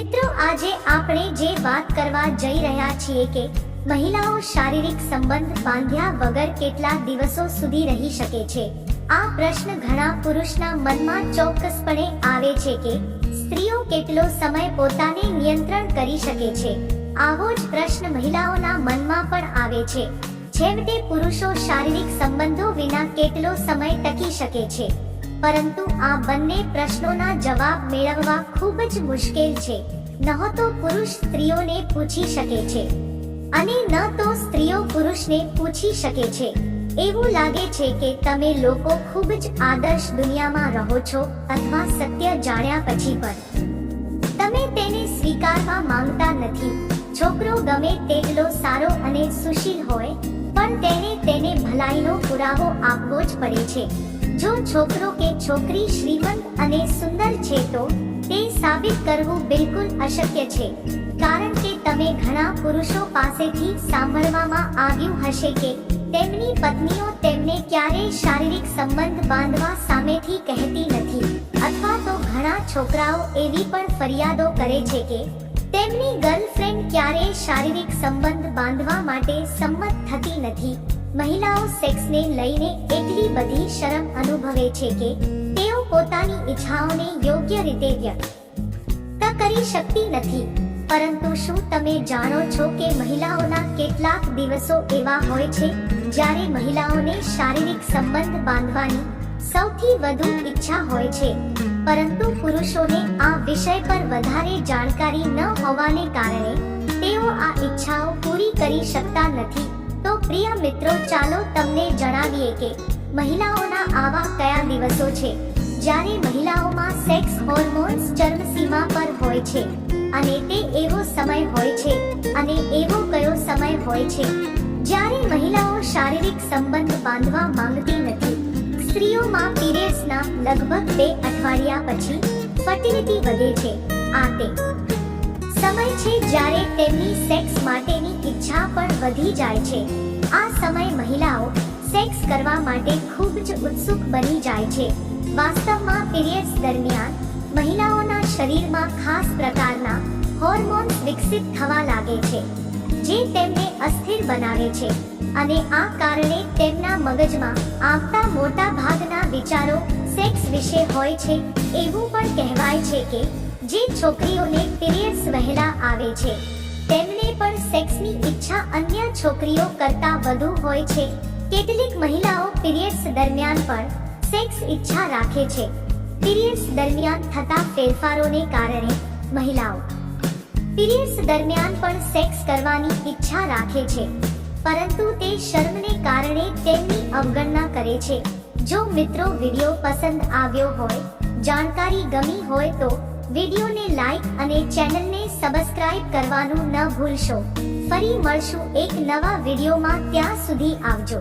મિત્રો, આજે આપણે જે વાત કરવા જઈ રહ્યા છીએ કે મહિલાઓ શારીરિક સંબંધ બાંધ્યા વગર કેટલા દિવસો સુધી રહી શકે છે, આ પ્રશ્ન ઘણા પુરુષના મનમાં ચોક્કસપણે આવે છે કે સ્ત્રીઓ કેટલો સમય પોતાને નિયંત્રણ કરી શકે છે, આવો જ પ્રશ્ન મહિલાઓના મનમાં પણ આવે છે છેવટે પુરુષો શારીરિક સંબંધો વિના કેટલો સમય ટકી શકે છે. પરંતુ આ બંને પ્રશ્નોના જવાબ મેળવવા ખૂબ જ મુશ્કેલ છે. ન તો પુરુષ સ્ત્રીઓને પૂછી શકે છે અને ન તો સ્ત્રીઓ પુરુષને પૂછી શકે છે. એવું લાગે છે કે તમે લોકો ખૂબ જ આદર્શ દુનિયામાં રહો છો અથવા સત્ય જાણ્યા પછી પણ. તમે તેને સ્વીકારવા માંગતા નથી. છોકરો ગમે તેટલો સારો અને સુશીલ હોય, પણ તેને તેને ભલાઈનો પુરાવો આપવો જ પડે છે. જો છોકરો કે છોકરી શ્રીમંત અને સુંદર છે તો તે સાબિત કરવું બિલકુલ અશક્ય છે. કારણ કે તમે ઘણા પુરુષો પાસેથી સાંભળવામાં આવ્યું હશે કે તેમની પત્નીઓ તેમને ક્યારેય શારીરિક સંબંધ બાંધવા સામેથી કહેતી નથી. અથવા તો ઘણા છોકરાઓ એવી પણ ફરિયાદો કરે છે કે તેમની ગર્લફ્રેન્ડ ક્યારેય શારીરિક સંબંધ બાંધવા માટે સંમત થતી નથી. મહિલાઓ સેક્સને લઈને એટલી બધી શરમ અનુભવે છે કે તેઓ પોતાની ઈચ્છાઓને યોગ્ય રીતે વ્યક્ત કરી શકતી નથી. પરંતુ શું તમે જાણો છો કે મહિલાઓના કેટલાક દિવસો એવા હોય છે જ્યારે મહિલાઓને શારીરિક સંબંધ બાંધવાની સૌથી વધુ ઈચ્છા હોય છે? પરંતુ પુરુષોને આ વિષય પર વધારે જાણકારી ન હોવાને કારણે તેઓ આ ઈચ્છાઓ પૂરી કરી શકતા નથી. પ્રિય મિત્રો, ચાલો તમને જણાવીએ કે મહિલાઓના આવા કયા દિવસો છે? જ્યારે મહિલાઓમાં સેક્સ હોર્મોન્સ ચરમસીમા પર હોય છે અને તે એવો સમય હોય છે અને એવો કયો સમય હોય છે. જ્યારે મહિલાઓ શારીરિક સંબંધ બાંધવા માંગતી નથી, સ્ત્રીઓમાં પીરિયડ્સના લગભગ બે અઠવાડિયા પછી ફર્ટિલિટી વધે છે. આ તે સમય છે જ્યારે તેમની સેક્સ માટેની ઈચ્છા પણ વધી જાય છે. આ સમય મહિલાઓ સેક્સ કરવા માટે ખૂબ જ ઉત્સુક બની જાય છે. વાસ્તવમાં પીરિયડ્સ દરમિયાન મહિલાઓના શરીરમાં ખાસ પ્રકારના હોર્મોન્સ વિકસિત થવા લાગે છે, જે તેમને અસ્થિર બનાવે છે અને આ કારણે તેમના મગજમાં આવતા મોટા ભાગના વિચારો સેક્સ વિશે હોય છે, એવું પણ કહેવાય છે કે જે છોકરીઓને પીરિયડ્સ વહેલા આવે છે. તેમને પણ સેક્સની ઈચ્છા અન્ય છોકરીઓ કરતા વધુ હોય છે. કેટલીક મહિલાઓ પીરિયડ્સ દરમિયાન પણ સેક્સ ઈચ્છા રાખે છે. પીરિયડ્સ દરમિયાન થતા ફેરફારોને કારણે મહિલાઓ પીરિયડ્સ દરમિયાન પણ સેક્સ કરવાની ઈચ્છા રાખે છે. પરંતુ તે શર્મને કારણે તેમની અવગણના કરે છે. જો મિત્રો વિડિયો પસંદ આવ્યો હોય, જાણકારી ગમી હોય તો વિડિયોને લાઈક અને ચેનલને સબસ્ક્રાઇબ કરવાનું ન ભૂલશો. ફરી મળશું એક નવા વિડીયોમાં ત્યાં સુધી આવજો.